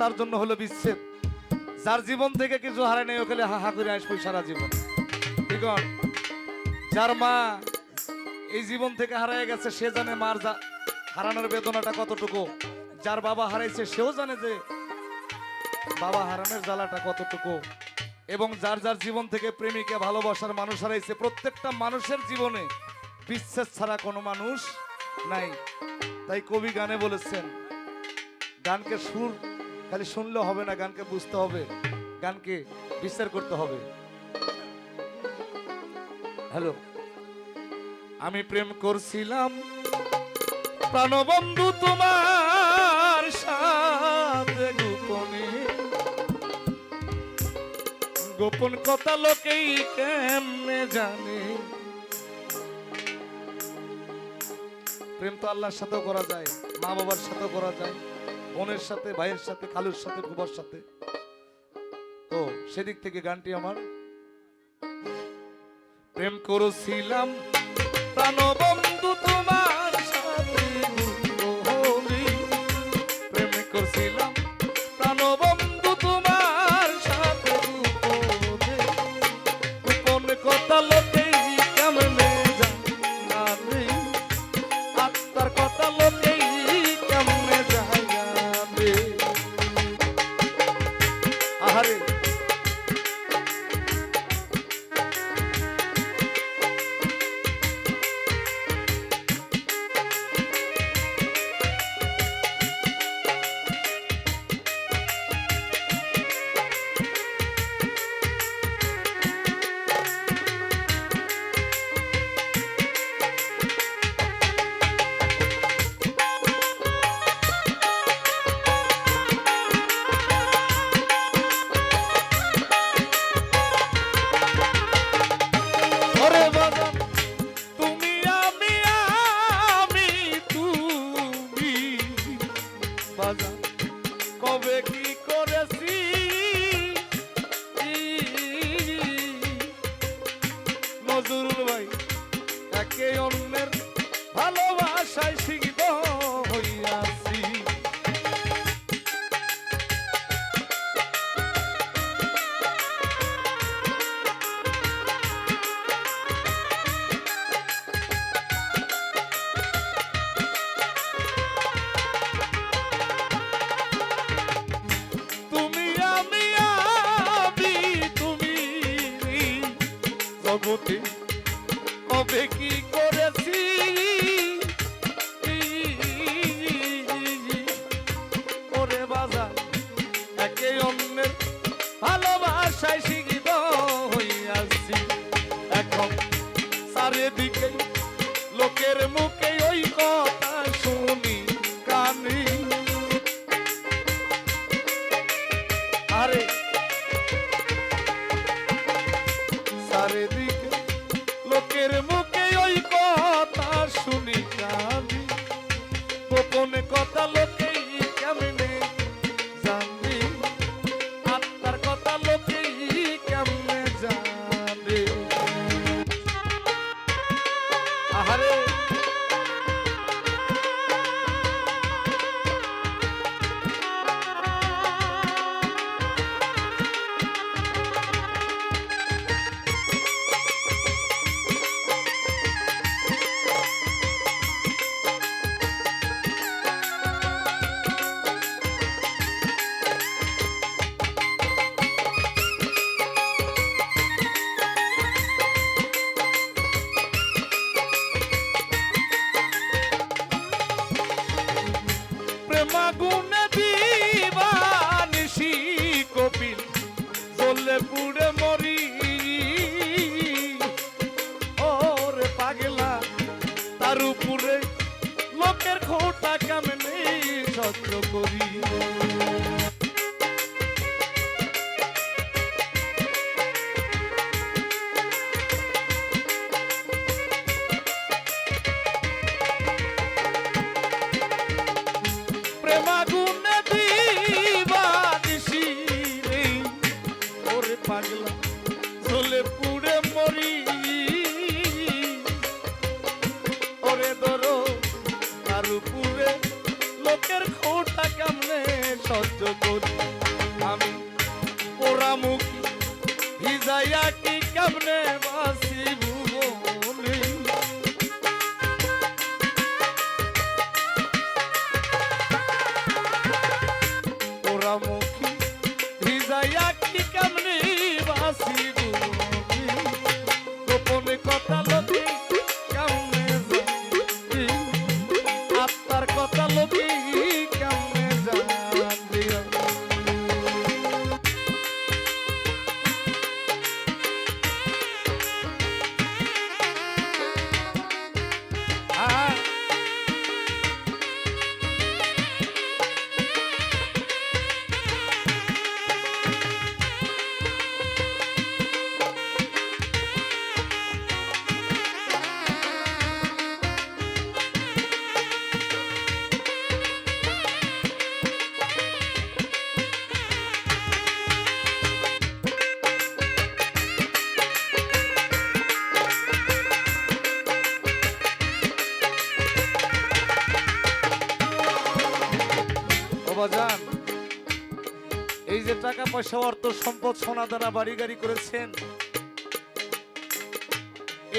তার জন্য হলো বিচ্ছেদ। যার জীবন থেকে কিছু হারায় নেই ওখানে হা হা করে আসব সারা জীবন। ঠিক যার মা এই জীবন থেকে হারায় গেছে, সে জানে মার হারানোর বেদনাটা কতটুকু। যার বাবা হারাইছে, সেও জানে যে বাবা হারানোর জ্বালাটা কতটুকু। এবং যার যার জীবন থেকে প্রেমিকে ভালোবাসার মানুষ হারাইছে, প্রত্যেকটা মানুষের জীবনে বিচ্ছেদ ছাড়া কোনো মানুষ নাই। তাই কবি গানে বলেছেন, গানকে সুর খালি শুনলে হবে না, গানকে বুঝতে হবে, গানকে বিচার করতে হবে। হ্যালো, আমি প্রেম করছিলাম, প্রাণবন্ধু তোমার গোপন কথা লোকেই কেমনে জানে? প্রেম তো আল্লাহর সাথেও করা যায় মা বাবার সাথেও করা যায়, বোনের সাথে, ভাইয়ের সাথে, খালুর সাথে বুবার সাথে। তো সেদিক থেকে গানটি আমার। প্রেম করেছিলাম প্রাণবন্ধু তোমার সাথে। প্রেম করছিলাম কবে কি জগতে। কবে কি করেছি? ওরে বাজার একে অন্যের ভালোবাসায় শিখিত হইয়াছি। এখন চারিদিকে লোকের মুখে ওই কথা গোপনে কথা লোকেই কেমনে করি। পাগলা চলে পুড়ে মরি। ওরে ধরো আর পুরে লোকের খোট সহ্য করি। আমি পোড়ামুখী ভিজাইয়া কি কেমনে বাস টাকা পয়সা অর্থ সম্পদ সোনা দানা বাড়ি গাড়ি করেছেন।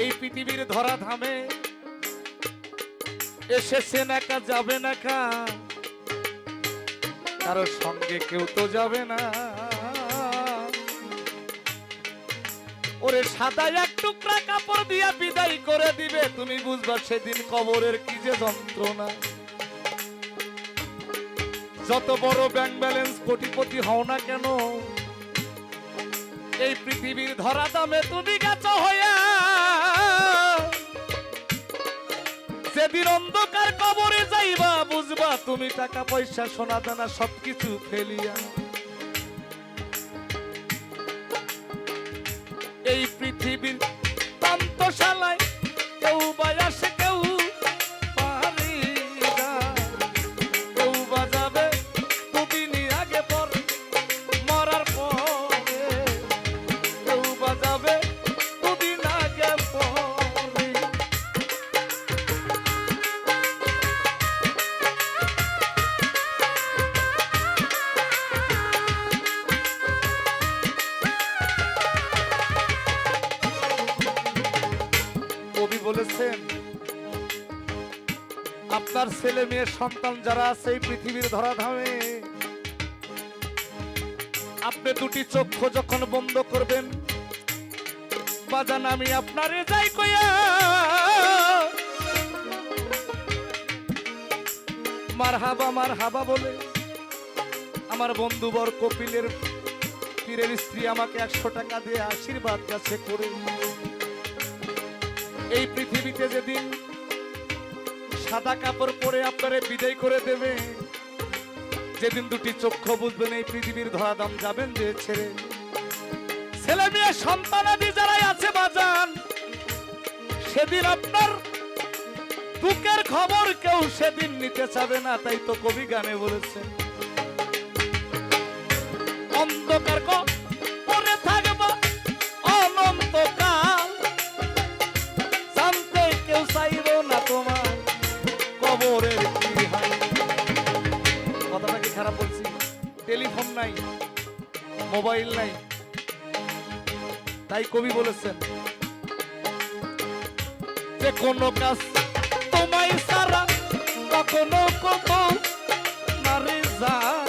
এই পৃথিবীর ধরা ধামে এসেছেন একা যাবে না কা কারোর সঙ্গে কেউ তো যাবে না। ওরে সাদা এক টুকরা কাপড় দিয়া বিদায় করে দিবে। তুমি বুঝবা সেদিন কবরের কি যে যন্ত্রণা। যত বড় ব্যাংক ব্যালেন্স কোটিপতি হও না কেন, এই পৃথিবীর ধরা দামে তুমি গেছ হইয়া, যেদিন অন্ধকার কবরে যাইবা, বুঝবা তুমি টাকা পয়সা, সোনা দানা সবকিছু ফেলিয়া। এই পৃথিবীর বলেছেন, আপনার ছেলে মেয়ে সন্তান যারা আছে এই পৃথিবীর ধরাধামে, আপনি দুটি চক্ষু যখন বন্ধ করবেন, বাজান আমি আপনারে যাই কইয়া মার হাবা মার হাবা বলে, আমার বন্ধুবর কপিলের পীরের স্ত্রী আমাকে একশো টাকা দিয়ে আশীর্বাদ কাছে করে। এই পৃথিবীতে যেদিন সাদা কাপড় পরে আপনারে বিদায় করে দেবে, যেদিন দুটি চক্ষু বুঝবেন এই পৃথিবীর ধরাধাম যাবেন যে ছেড়ে। ছেলে মেয়ে সন্তানাদি যারাই আছে বাজান, সেদিন আপনার দুঃখের খবর কেউ সেদিন নিতে চাবে না, তাই তো কবি গানে বলেছেন অন্ধকার তাই কবি বলেছেন যে কোনো কাজ তোমায় সারা কখনো কখন নারী যায়